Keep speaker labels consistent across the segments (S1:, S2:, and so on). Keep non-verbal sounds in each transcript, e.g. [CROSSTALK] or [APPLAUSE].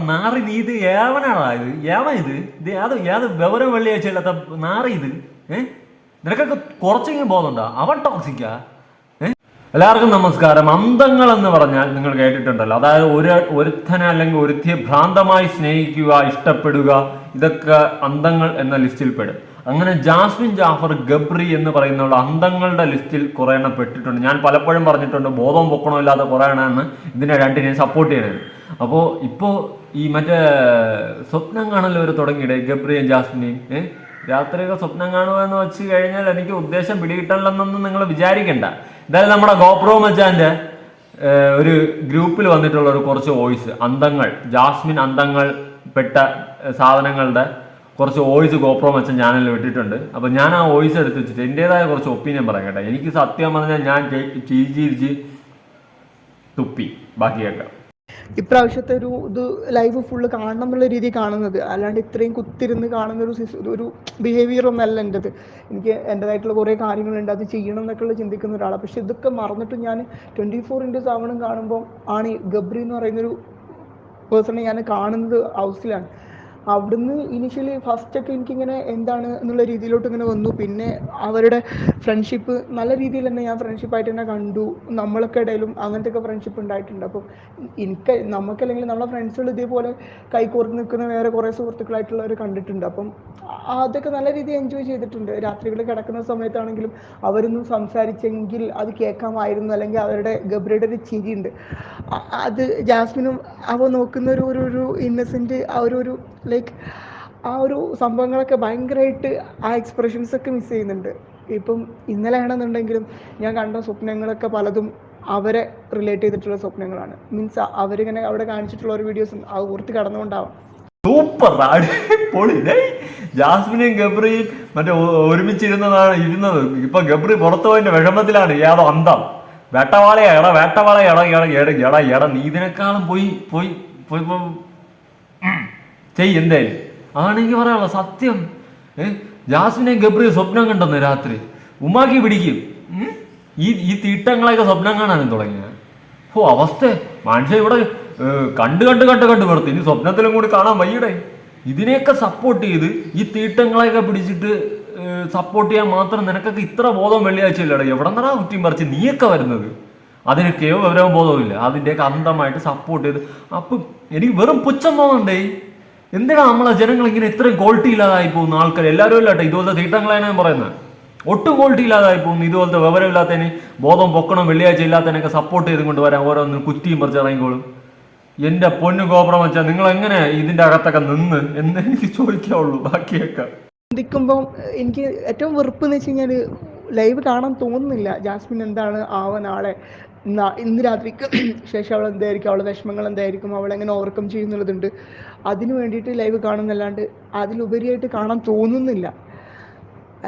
S1: നാറി നീ ഇത് ഏവനാണോ ഇത്? ഏവൻ ഇത്? ഇത് ഏത് ഏത് വിവരം വെള്ളിയാഴ്ച ഇല്ലാത്ത നാറി ഇത്? ഏ? നിനക്കൊക്കെ കുറച്ചെങ്കിലും ബോധമുണ്ടോ? അവൻ ടോക്സിക്കാ എല്ലാവർക്കും നമസ്കാരം. അന്തങ്ങൾ എന്ന് പറഞ്ഞാൽ നിങ്ങൾ കേട്ടിട്ടുണ്ടല്ലോ. അതായത് ഒരു ഒരുത്തനെ അല്ലെങ്കിൽ ഒരുത്തിയെ ഭ്രാന്തമായി സ്നേഹിക്കുക ഇഷ്ടപ്പെടുക ഇതൊക്കെ അന്തങ്ങൾ എന്ന ലിസ്റ്റിൽ പെടും. അങ്ങനെ ജാസ്മിൻ ജാഫർ ഗബ്രി എന്ന് പറയുന്ന അന്തങ്ങളുടെ ലിസ്റ്റിൽ കുറെ എണ്ണം പെട്ടിട്ടുണ്ട്. ഞാൻ പലപ്പോഴും പറഞ്ഞിട്ടുണ്ട് ബോധവും പൊക്കണമില്ലാത്ത കുറേ എണ്ണമാണ് ഇതിനെ രണ്ടിനെയും സപ്പോർട്ട് ചെയ്യണത് അപ്പോൾ ഇപ്പോൾ ഈ മറ്റേ സ്വപ്നം കാണല്ലോ ഒരു തുടങ്ങിയിടെ ഗബ്രിയും ജാസ്മിനെയും ഏഹ് രാത്രിയൊക്കെ സ്വപ്നം കാണുക എന്ന് വെച്ച് കഴിഞ്ഞാൽ എനിക്ക് ഉദ്ദേശം പിടികിട്ടല്ലെന്നൊന്നും നിങ്ങൾ വിചാരിക്കണ്ട. എന്തായാലും നമ്മുടെ ഗോപ്രോ മച്ചാന്റെ ഒരു ഗ്രൂപ്പിൽ വന്നിട്ടുള്ള ഒരു കുറച്ച് വോയിസ് അന്തങ്ങൾ ജാസ്മിൻ അന്തങ്ങൾ പെട്ട സാധനങ്ങളുടെ കുറച്ച് വോയിസ് ഗോപ്രോ മച്ചൻ ചാനലിൽ വിട്ടിട്ടുണ്ട്. അപ്പോൾ ഞാൻ ആ വോയിസ് എടുത്ത് വെച്ചിട്ട് എന്റെതായ കുറച്ച് ഒപ്പീനിയൻ പറയാം കേട്ടോ. എനിക്ക് സത്യം പറഞ്ഞാൽ ഞാൻ ചിരിച്ചിരിച്ച് ചിരിച്ച് തുപ്പി. ബാക്കിയൊക്കെ
S2: ഇപ്രാവശ്യത്തെ ഒരു ഇത് ലൈവ് ഫുള്ള് കാണണം എന്നുള്ള രീതി കാണുന്നത്. അല്ലാണ്ട് ഇത്രയും കുത്തിരുന്ന് കാണുന്ന ഒരു ഒരു ബിഹേവിയർ ഒന്നല്ല എന്റെത് എനിക്ക് എന്റെതായിട്ടുള്ള കുറേ കാര്യങ്ങളുണ്ട്. അത് ചെയ്യണം എന്നൊക്കെയുള്ള ചിന്തിക്കുന്ന ഒരാളാണ് പക്ഷെ ഇതൊക്കെ മറന്നിട്ട് ഞാൻ ട്വന്റി ഫോർ ഇന്റു സെവനും കാണുമ്പോൾ ആണ് ഗബ്രി എന്ന് പറയുന്നൊരു പേഴ്സണെ ഞാൻ കാണുന്നത് ഹൗസിലാണ് അവിടുന്ന് ഇനിഷ്യലി ഫസ്റ്റൊക്കെ എനിക്കിങ്ങനെ എന്താണ് എന്നുള്ള രീതിയിലോട്ട് ഇങ്ങനെ വന്നു. പിന്നെ അവരുടെ ഫ്രണ്ട്ഷിപ്പ് നല്ല രീതിയിൽ തന്നെ ഞാൻ ഫ്രണ്ട്ഷിപ്പായിട്ട് തന്നെ കണ്ടു. നമ്മളൊക്കെ ഇടയിലും അങ്ങനത്തെ ഒക്കെ ഫ്രണ്ട്ഷിപ്പ് ഉണ്ടായിട്ടുണ്ട്. അപ്പോൾ എനിക്ക് നമുക്കല്ലെങ്കിൽ നമ്മളെ ഫ്രണ്ട്സുകൾ ഇതേപോലെ കൈകോർത്ത് നിൽക്കുന്ന വേറെ കുറേ സുഹൃത്തുക്കളായിട്ടുള്ളവർ കണ്ടിട്ടുണ്ട്. അപ്പം അതൊക്കെ നല്ല രീതിയിൽ എൻജോയ് ചെയ്തിട്ടുണ്ട്. രാത്രികളിൽ കിടക്കുന്ന സമയത്താണെങ്കിലും അവരൊന്നും സംസാരിച്ചെങ്കിൽ അത് കേൾക്കാമായിരുന്നു. അല്ലെങ്കിൽ അവരുടെ ഗബ്രിയുടെ ഒരു ചിരിയുണ്ട്. അത് ജാസ്മിനും അവ നോക്കുന്ന ഒരു ഒരു ഒരു ഇന്നസെന്റ് ആ ഒരു ഒരു ലൈക്ക് ആ ഒരു സംഭവങ്ങളൊക്കെ ഭയങ്കരമായിട്ട് ആ എക്സ്പ്രഷൻസ് ഒക്കെ മിസ് ചെയ്യുന്നുണ്ട്. ഇപ്പം ഇന്നലെ ആണെന്നുണ്ടെങ്കിലും ഞാൻ കണ്ട സ്വപ്നങ്ങളൊക്കെ പലതും അവരെ റിലേറ്റ് ചെയ്തിട്ടുള്ള സ്വപ്നങ്ങളാണ്. മീൻസ് അവരിങ്ങനെ അവിടെ കാണിച്ചിട്ടുള്ള ഒരു വീഡിയോസ് ആ ഓർത്ത് കടന്നുകൊണ്ടാവാം.
S1: സൂപ്പർ പൊളി. ജാസ്മിനും ഗബ്രിയും മറ്റേ ഒരുമിച്ചിരുന്നതാണ് ഇരുന്നത്. ഇപ്പൊ ഗബ്രി പുറത്തു പോയതിന്റെ വിഷമത്തിലാണ്. ഏതോ അന്തം. വേട്ടവാളയാ എട വേട്ടവാളയാ എട എട എട എട നീ ഇതിനേക്കാളും പോയി പോയി പോയി പോ- ഉം. ചെയ് എന്തായാലും അതാണെങ്കിൽ പറയാനുള്ള സത്യം ജാസ്മിനെ ഗബ്രിയും സ്വപ്നം കണ്ടെന്ന് രാത്രി. ഉമ്മാക്കി പിടിക്കും. ഈ ഈ തീട്ടങ്ങളൊക്കെ സ്വപ്നം കാണാനും തുടങ്ങിയ ഓ അവസ്ഥ. മനുഷ്യ ഇവിടെ കണ്ട് കണ്ട് കണ്ട് കണ്ട് വെറുത്ത്. ഇനി സ്വപ്നത്തിലും കൂടി കാണാൻ വയ്യടെ. ഇതിനെയൊക്കെ സപ്പോർട്ട് ചെയ്ത് ഈ തീട്ടങ്ങളെയൊക്കെ പിടിച്ചിട്ട് സപ്പോർട്ട് ചെയ്യാൻ മാത്രം നിനക്കൊക്കെ ഇത്ര ബോധം വെള്ളിയാഴ്ച ഇല്ലടാ എവിടെ നിന്നാ കുറ്റിയും പറിച്ച് നീയൊക്കെ വരുന്നത്? അതിനൊക്കെയോ വിവരവും ബോധവും ഇല്ല അതിന്റെയൊക്കെ അന്തമായിട്ട് സപ്പോർട്ട് ചെയ്ത്. അപ്പം എനിക്ക് വെറും പുച്ഛം തോന്നണ്ടേ? എന്തിനാ നമ്മളെ ജനങ്ങൾ ഇങ്ങനെ ഇത്രയും ക്വാളിറ്റി ഇല്ലാതായി പോകുന്ന ആൾക്കാർ എല്ലാവരും ഇല്ലാട്ടെ ഇതുപോലത്തെ തീട്ടങ്ങളാണ് ഞാൻ പറയുന്നത് ഒട്ടും ക്വാളിറ്റി ഇല്ലാതായി പോകുന്നു ഇതുപോലത്തെ വിവരമില്ലാത്തതിന് ബോധം പൊക്കണം വെള്ളിയാഴ്ച ഇല്ലാത്തതിനൊക്കെ സപ്പോർട്ട് ചെയ്തും കൊണ്ട് വരാൻ ഓരോന്ന് കുറ്റിയും പറിച്ച് ഇറങ്ങിക്കോളും. എന്റെ പൊന്നു ഗോപുരം വെച്ചാൽ നിങ്ങൾ എങ്ങനെ ഇതിന്റെ അകത്തൊക്കെ നിന്ന് എന്ന് എനിക്ക് ചോദിക്കാവുള്ളൂ ബാക്കിയൊക്കെ.
S2: ചിന്തിക്കുമ്പോൾ എനിക്ക് ഏറ്റവും വെറുപ്പ് എന്ന് വെച്ച് കഴിഞ്ഞാൽ ലൈവ് കാണാൻ തോന്നുന്നില്ല. ജാസ്മിൻ എന്താണ് ആവ നാളെ ഇന്ന് രാത്രിക്ക് [CLEARS THROAT] ശേഷം അവൾ എന്തായിരിക്കും? അവളുടെ വിഷമങ്ങൾ എന്തായിരിക്കും? അവൾ എങ്ങനെ ഓവർകം ചെയ്യുന്നുള്ളതുണ്ട്. അതിനു വേണ്ടിയിട്ട് ലൈവ് കാണുന്നല്ലാണ്ട് അതിലുപരിയായിട്ട് കാണാൻ തോന്നുന്നില്ല.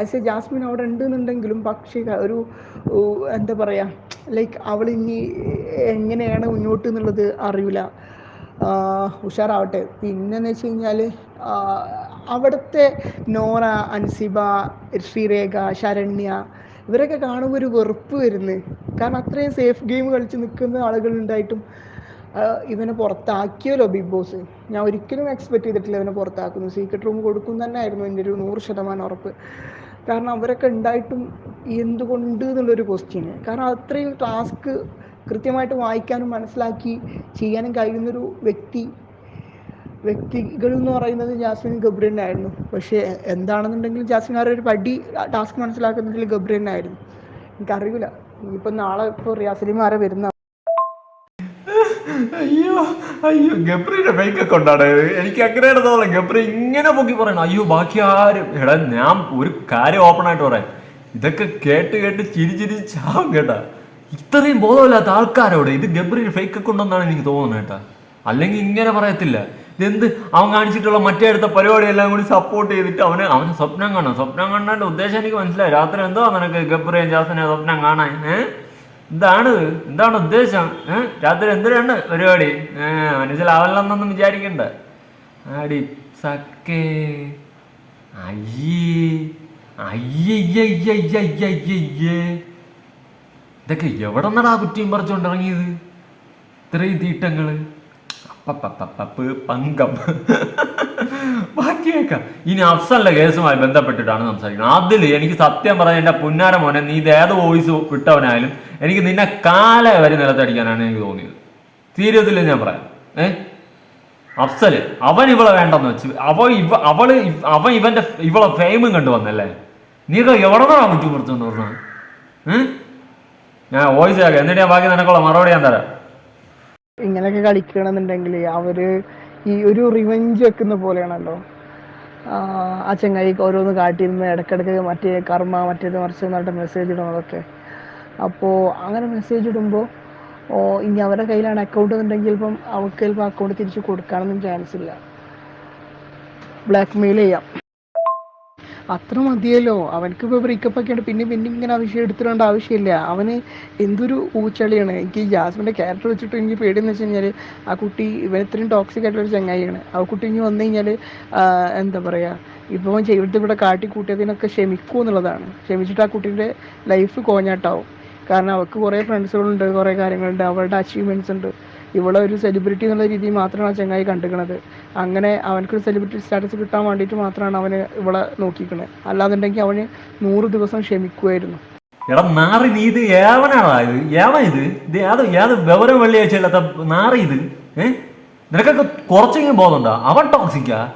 S2: ആസ് എ ജാസ്മിൻ അവിടെ ഉണ്ടെന്നുണ്ടെങ്കിലും പക്ഷേ ഒരു എന്താ പറയുക ലൈക്ക് അവൾ ഇനി എങ്ങനെയാണ് മുന്നോട്ട് എന്നുള്ളത് അറിയില്ല ഉഷാറാവട്ടെ. പിന്നെന്ന് വെച്ച് കഴിഞ്ഞാൽ അവിടുത്തെ നോറ അൻസിബ ശ്രീരേഖ ശരണ്യ ഇവരൊക്കെ കാണുമ്പോൾ ഒരു വെറുപ്പ് വരുന്നത് കാരണം അത്രയും സേഫ് ഗെയിം കളിച്ച് നിൽക്കുന്ന ആളുകളുണ്ടായിട്ടും ഉണ്ടായിട്ടും ഇവനെ പുറത്താക്കിയല്ലോ ബിഗ് ബോസ് ഞാൻ ഒരിക്കലും എക്സ്പെക്ട് ചെയ്തിട്ടില്ല ഇവനെ പുറത്താക്കുന്നു സീക്രട്ട് റൂം കൊടുക്കും തന്നെ ആയിരുന്നു എന്റെ ഒരു നൂറ് ശതമാനം ഉറപ്പ്. കാരണം അവരൊക്കെ ഉണ്ടായിട്ടും എന്തുകൊണ്ട് എന്നുള്ളൊരു ക്വസ്റ്റ്യന് കാരണം അത്രയും ടാസ്ക് കൃത്യമായിട്ട് വായിക്കാനും മനസ്സിലാക്കി ചെയ്യാനും കഴിയുന്നൊരു വ്യക്തി വ്യക്തികൾ എന്ന് പറയുന്നത് ജാസ്മിൻ ഗബ്രിയനായിരുന്നു പക്ഷേ എന്താണെന്നുണ്ടെങ്കിൽ ജാസ്മിൻ ആ ഒരു പടി ടാസ്ക് മനസ്സിലാക്കുന്നതിൽ ഗബ്രിയനായിരുന്നു എനിക്കറിയില്ല. ഇനിയിപ്പോൾ നാളെ ഇപ്പോൾ റിയാസലിമാരെ വരുന്ന
S1: അയ്യോ അയ്യോ ഗബ്രിയുടെ ഫേക്ക് ഒക്കെ ഉണ്ടാണ് എനിക്ക് അങ്ങനെയാണ് തോന്നുന്നത്. ഗബ്രി ഇങ്ങനെ പൊക്കി പറയണം അയ്യോ ബാക്കി ആരും. എടാ ഞാൻ ഒരു കാര്യം ഓപ്പൺ ആയിട്ട് പറയാം. ഇതൊക്കെ കേട്ട് കേട്ട് ചിരി ചിരി ചാവും കേട്ടാ. ഇത്രയും ബോധമില്ലാത്ത ആൾക്കാരോട് ഇത് ഗബ്രിയുടെ ഫേക്ക് ഒക്കെ ഉണ്ടെന്നാണ് എനിക്ക് തോന്നുന്നത് കേട്ടാ. അല്ലെങ്കിൽ ഇങ്ങനെ പറയത്തില്ല. ഇതെന്ത്? അവൻ കാണിച്ചിട്ടുള്ള മറ്റേ അടുത്ത പരിപാടി എല്ലാം കൂടി സപ്പോർട്ട് ചെയ്തിട്ട് അവന് അവന് സ്വപ്നം കാണണം. സ്വപ്നം കാണാന്റെ ഉദ്ദേശം എനിക്ക് മനസ്സിലായി. രാത്രി എന്തോ നിനക്ക് ഗബ്രയും ജാസനെ സ്വപ്നം കാണാൻ എന്താണ് എന്താണ് ഉദ്ദേശം? രാത്രി എന്തിനാണ് പരിപാടി? മനസ്സിലാവല്ലെന്നൊന്നും വിചാരിക്കണ്ട. ആടി സക്കേ. അയ്യേ. അയ്യയ്യയ്യയ്യയ്യയ്യേ ഇതൊക്കെ എവിടെ നിന്നടാ കുറ്റിയും ഇറങ്ങിയത്? ഇത്രയും തീട്ടങ്ങൾ. പങ്കം ബാക്കിയൊക്കെ ഇനി അഫ്സലിന്റെ കേസുമായി ബന്ധപ്പെട്ടിട്ടാണ് സംസാരിക്കുന്നത് അതിൽ എനിക്ക് സത്യം പറഞ്ഞ എന്റെ പുന്നാര മോനെ നീ ഇത് ഏത് വോയിസ് വിട്ടവനായാലും എനിക്ക് നിന്നെ കാല വരെ നിലത്തടിക്കാനാണ് എനിക്ക് തോന്നിയത് സീരിയസിൽ ഞാൻ പറയാം ഏ അഫ്സൽ അവൻ ഇവളെ വേണ്ടെന്ന് വെച്ച് അവ ഇവ അവൾ അവൻ ഇവന്റെ ഇവളെ ഫെയിമും കണ്ടു വന്നല്ലേ നീക്ക് എവിടെ നിന്നാ കുറ്റി പുറത്തെന്ന് പറഞ്ഞു ഏഹ് ഞാൻ വോയിസ് ആക്കാം എന്നിട്ട് ഞാൻ ബാക്കി നിനക്കുള്ള മറുപടി ഞാൻ തരാം
S2: ഇങ്ങനെയൊക്കെ കളിക്കണമെന്നുണ്ടെങ്കിൽ അവർ ഈ ഒരു റിവെഞ്ച് വെക്കുന്ന പോലെയാണല്ലോ. ആ ചങ്ങായി ഓരോന്ന് കാട്ടിയിരുന്ന് ഇടക്കിടക്ക് മറ്റേ കർമ്മ മറ്റേത് മറിച്ച് എന്നിട്ട് മെസ്സേജ് ഇടുന്നതൊക്കെ അപ്പോൾ അങ്ങനെ മെസ്സേജ് ഇടുമ്പോൾ ഓ ഇനി അവരുടെ കയ്യിലാണ് അക്കൗണ്ട് എന്നുണ്ടെങ്കിൽ ഇപ്പം അവർക്ക് ചിലപ്പോൾ അക്കൗണ്ട് തിരിച്ച് കൊടുക്കാനൊന്നും ചാൻസ് ഇല്ല. ബ്ലാക്ക് മെയിൽ ചെയ്യാം. അത്ര മതിയല്ലോ. അവനക്ക് ഇപ്പൊ ബ്രേക്കപ്പ് ഒക്കെ ഉണ്ട്. പിന്നെ പിന്നെ ഇങ്ങനെ ആ വിഷയം എടുത്തിടേണ്ട ആവശ്യമില്ല. അവന് എന്തൊരു ഊച്ചളിയാണ്. എനിക്ക് ജാസ്മിന്റെ ക്യാരക്ടർ വെച്ചിട്ട് എനിക്ക് പേടിയെന്ന് വെച്ച് കഴിഞ്ഞാൽ ആ കുട്ടി ഇവൻ ഇത്രയും ടോക്സിക് ആയിട്ടുള്ള ഒരു ചങ്ങായിയാണ്. ആ കുട്ടി ഇനി വന്നു കഴിഞ്ഞാൽ എന്താ പറയുക ഇപ്പോൾ അവൻ ചെയ്തിട്ട് ഇവിടെ കാട്ടി കൂട്ടിയതിനൊക്കെ ക്ഷമിക്കൂ എന്നുള്ളതാണ്. ക്ഷമിച്ചിട്ട് ആ കുട്ടീന്റെ ലൈഫ് കോഞ്ഞാട്ടാവും. കാരണം അവൾക്ക് കുറേ ഫ്രണ്ട്സുകളുണ്ട് കുറേ കാര്യങ്ങളുണ്ട്. അവളുടെ അച്ചീവ്മെന്റ്സ് ഉണ്ട്. ഇവളെ ഒരു സെലിബ്രിറ്റി എന്നുള്ള രീതിയിൽ മാത്രമാണ് ആ ചങ്ങായി കണ്ടുക്കണത് അങ്ങനെ അവനക്കൊരു സെലിബ്രിറ്റി സ്റ്റാറ്റസ് കിട്ടാൻ വേണ്ടിയിട്ട് മാത്രമാണ് അവന് ഇവളെ നോക്കിക്കണത് അല്ലാന്നുണ്ടെങ്കിൽ അവന് നൂറ് ദിവസം ക്ഷമിക്കുമായിരുന്നു
S1: നീ ഇത് ഇത്? നിനക്കൊക്കെ കുറച്ചെങ്കിലും ബോധമുണ്ടോ? അവൻ ടോക്സിക്കാ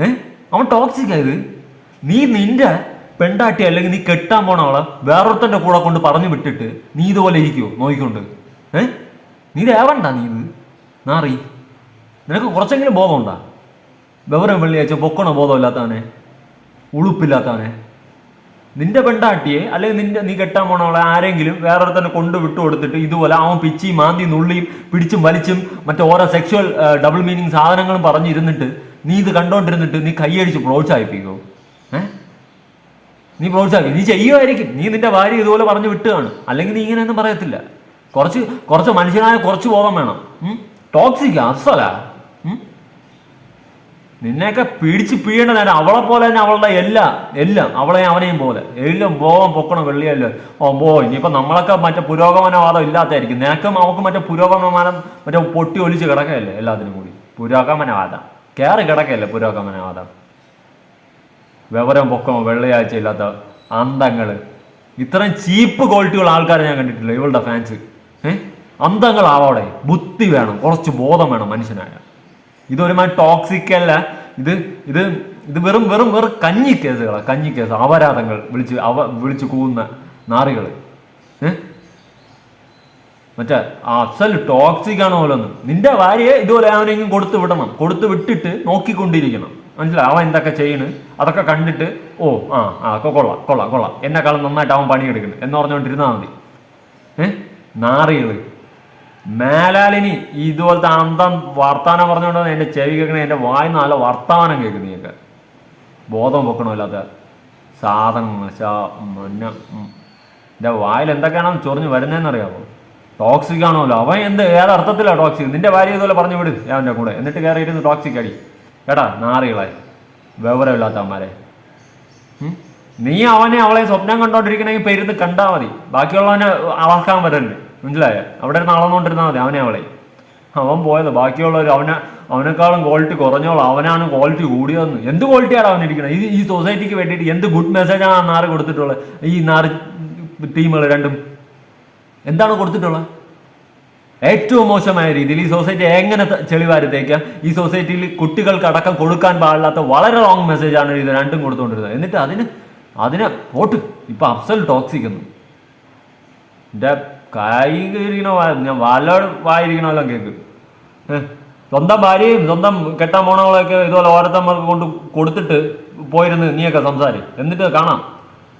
S1: ഏ? അവൻ ടോക്സിക്കാ ഇത്? നീ നിന്റെ പെണ്ടാട്ടി അല്ലെങ്കിൽ നീ കെട്ടാൻ പോണവളെ വേറൊരുത്തന്റെ കൂടെ കൊണ്ട് പറഞ്ഞു വിട്ടിട്ട് നീ ഇതുപോലെ ഇരിക്കുവോ? നോക്കിക്കൊണ്ട്. ഏ? നീ ദേവണ്ട നീ നാറി. നിനക്ക് കുറച്ചെങ്കിലും ബോധമുണ്ടാ? വിവരം വെള്ളിയാഴ്ച പൊക്കണ ബോധമില്ലാത്തവനെ ഉളുപ്പില്ലാത്തവനെ. നിന്റെ പെണ്ടാട്ടിയെ അല്ലെങ്കിൽ നിന്റെ നീ കെട്ടാൻ പോണവളെ ആരെങ്കിലും വേറെ തന്നെ കൊണ്ട് വിട്ടു കൊടുത്തിട്ട് ഇതുപോലെ അവൻ പിച്ചിയും മാന്തി നുള്ളിയും പിടിച്ചും വലിച്ചും മറ്റേ ഓരോ സെക്ഷുവൽ ഡബിൾ മീനിങ് സാധനങ്ങളും പറഞ്ഞിരുന്നിട്ട് നീ ഇത് കണ്ടോണ്ടിരുന്നിട്ട് നീ കൈയടിച്ച് പ്രോത്സാഹിപ്പിക്കോ? ഏ? നീ പ്രോത്സാഹിപ്പിക്കും? നീ ചെയ്യുമായിരിക്കും നീ നിന്റെ ഭാര്യ ഇതുപോലെ പറഞ്ഞു വിട്ടുകയാണ് അല്ലെങ്കിൽ നീ ഇങ്ങനെയൊന്നും പറയത്തില്ല. കുറച്ച് കുറച്ച് മനുഷ്യനായ കുറച്ച് ബോധം വേണം. ടോക്സിക് അസല. നിന്നെയൊക്കെ പിടിച്ച് പിഴിയേണ്ട നേരം അവളെ പോലെ തന്നെ അവളുടെ എല്ലാം എല്ലാം അവളെയും അവനെയും പോലെ. എല്ലാം ബോധം പൊക്കണം വെള്ളിയല്ലോ. ഓ ബോ ഇനിയിപ്പോ നമ്മളൊക്കെ മറ്റേ പുരോഗമനവാദം ഇല്ലാത്തായിരിക്കും നിനക്കും അവൾക്കും മറ്റേ പുരോഗമനം മറ്റേ പൊട്ടി ഒലിച്ച് കിടക്കയല്ലേ എല്ലാത്തിനും കൂടി. പുരോഗമനവാദം. കയറി കിടക്കയല്ലേ പുരോഗമനവാദം. വിവരം പൊക്കമോ വെള്ളയാഴ്ച ഇല്ലാത്ത അന്തങ്ങൾ. ഇത്രയും ചീപ്പ് ക്വാളിറ്റിയുള്ള ആൾക്കാരെ ഞാൻ കണ്ടിട്ടില്ല ഇവളുടെ ഫാൻസ് ഏഹ് അന്തങ്ങളാവോടെ? ബുദ്ധി വേണം കുറച്ച് ബോധം വേണം മനുഷ്യനായ. ഇതൊരുമാതിരി ടോക്സിക് അല്ല. ഇത് ഇത് ഇത് വെറും വെറും വെറും കഞ്ഞി കേസുകളാണ് കഞ്ഞി കേസ് അപരാധങ്ങൾ വിളിച്ച് അവ വിളിച്ച് കൂവുന്ന നാറികൾ ഏഹ് മറ്റേ അസൽ ടോക്സിക് ആണ് ഓരോന്ന്. നിന്റെ ഭാര്യയെ ഇതുപോലെ അവനെങ്കിലും കൊടുത്തു വിടണം. കൊടുത്തു വിട്ടിട്ട് നോക്കിക്കൊണ്ടിരിക്കണം. മനസ്സിലായി? അവൻ എന്തൊക്കെ ചെയ്യണ്? അതൊക്കെ കണ്ടിട്ട് ഓ ആ ആ കൊള്ളാം കൊള്ളാം കൊള്ളാം. എന്നെക്കാളും നന്നായിട്ട് അവൻ പണിയെടുക്കുന്നു എന്ന് പറഞ്ഞുകൊണ്ടിരുന്നാൽ മതി. ഏ? നാറികൾ. മേലാലിനി ഇതുപോലത്തെ അന്തം വർത്താനം പറഞ്ഞുകൊണ്ട് എന്റെ ചെവി കേൾക്കണേ എന്റെ വായി നല്ല വർത്താനം കേൾക്കും നീയൊക്കെ ബോധം വെക്കണമില്ലാത്ത സാധനങ്ങൾ ഉം. എന്റെ വായിൽ എന്തൊക്കെയാണെന്ന് ചൊറിഞ്ഞ് വരുന്നതെന്ന് അറിയാമോ ടോക്സിക് ആണല്ലോ. അവൻ എന്ത് ഏത് അർത്ഥത്തിലാണ് ടോക്സിക് നിന്റെ ഭാര്യ ഇതുപോലെ പറഞ്ഞു വിട് അവന്റെ കൂടെ. എന്നിട്ട് കയറി ഇരുന്ന് ടോക്സിക് അടി. കേട്ടാ നാറികളെ വിവരമില്ലാത്ത അമ്മാരെ നീ അവനെ അവളെ സ്വപ്നം കണ്ടോണ്ടിരിക്കണമെങ്കിൽ പെരുന്ന് കണ്ടാ മതി. ബാക്കിയുള്ളവനെ അളക്കാൻ വരല്ലേ മനസ്സിലായോ? അവിടെ ഇരുന്ന് അളന്നുകൊണ്ടിരുന്നാൽ മതി അവനെ അവളെ. അവൻ പോയത്. ബാക്കിയുള്ളവർ അവനെ അവനേക്കാളും ക്വാളിറ്റി കുറഞ്ഞോളൂ അവനാണ് ക്വാളിറ്റി കൂടിയതെന്ന്. എന്ത് ക്വാളിറ്റിയാണ് അവനിരിക്കുന്നത് ഈ ഈ സൊസൈറ്റിക്ക് വേണ്ടിയിട്ട് എന്ത് ഗുഡ് മെസ്സേജാണ് ആ നാറ് കൊടുത്തിട്ടുള്ളത് ഈ നാറ് ടീമുകൾ രണ്ടും? എന്താണ് കൊടുത്തിട്ടുള്ളത് ഏറ്റവും മോശമായ രീതിയിൽ ഈ സൊസൈറ്റി എങ്ങനെ ചെളിവാരത്തേക്കാം ഈ സൊസൈറ്റിയിൽ കുട്ടികൾക്ക് അടക്കം കൊടുക്കാൻ പാടില്ലാത്ത വളരെ റോങ് മെസ്സേജാണ് ഇത് രണ്ടും കൊടുത്തുകൊണ്ടിരുന്നത് എന്നിട്ട് അതിന് അതിനെ പോട്ട്. ഇപ്പൊ അഫ്സൽ ടോക്സിക്കുന്നു എന്റെ കൈ ഇരിക്കണ ഞാൻ വാലോട് വായിരിക്കണമല്ലോ കേക്ക്. സ്വന്തം ഭാര്യയും സ്വന്തം കെട്ടാൻ പോണവളൊക്കെ ഇതുപോലെ ഓരോരുത്തന്മാർക്ക് കൊണ്ട് കൊടുത്തിട്ട് പോയിരുന്ന് നീയൊക്കെ സംസാരി. എന്നിട്ട് കാണാം.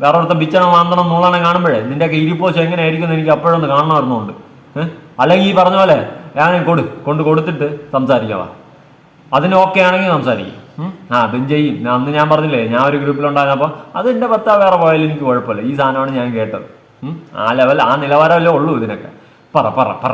S1: വേറെ ഒരുത്ത ബിച്ചണം മാന്തണം നുള്ളണം കാണുമ്പോഴേ നിന്റെയൊക്കെ ഇരിപ്പോശം എങ്ങനെയായിരിക്കും എന്ന് എനിക്ക് അപ്പോഴൊന്ന് കാണണമായിരുന്നുണ്ട് അല്ലെങ്കിൽ ഈ പറഞ്ഞ പോലെ ഞാൻ കൊടു കൊണ്ട് കൊടുത്തിട്ട് സംസാരിക്കാവാ. അതിന് ഓക്കെ ആണെങ്കിൽ സംസാരിക്കും. ആ അതും ചെയ്യും. അന്ന് ഞാൻ പറഞ്ഞില്ലേ ഞാൻ ഒരു ഗ്രൂപ്പിലുണ്ടായിരുന്നപ്പോൾ അത് എന്റെ ഭർത്താവ് വേറെ പോയാലും എനിക്ക് കുഴപ്പമില്ല. ഈ സാധനമാണ് ഞാൻ കേട്ടത്. ആ ലെവൽ ആ നിലവാരമല്ലേ ഉള്ളൂ ഇതിനൊക്കെ. പറ പറ പറ.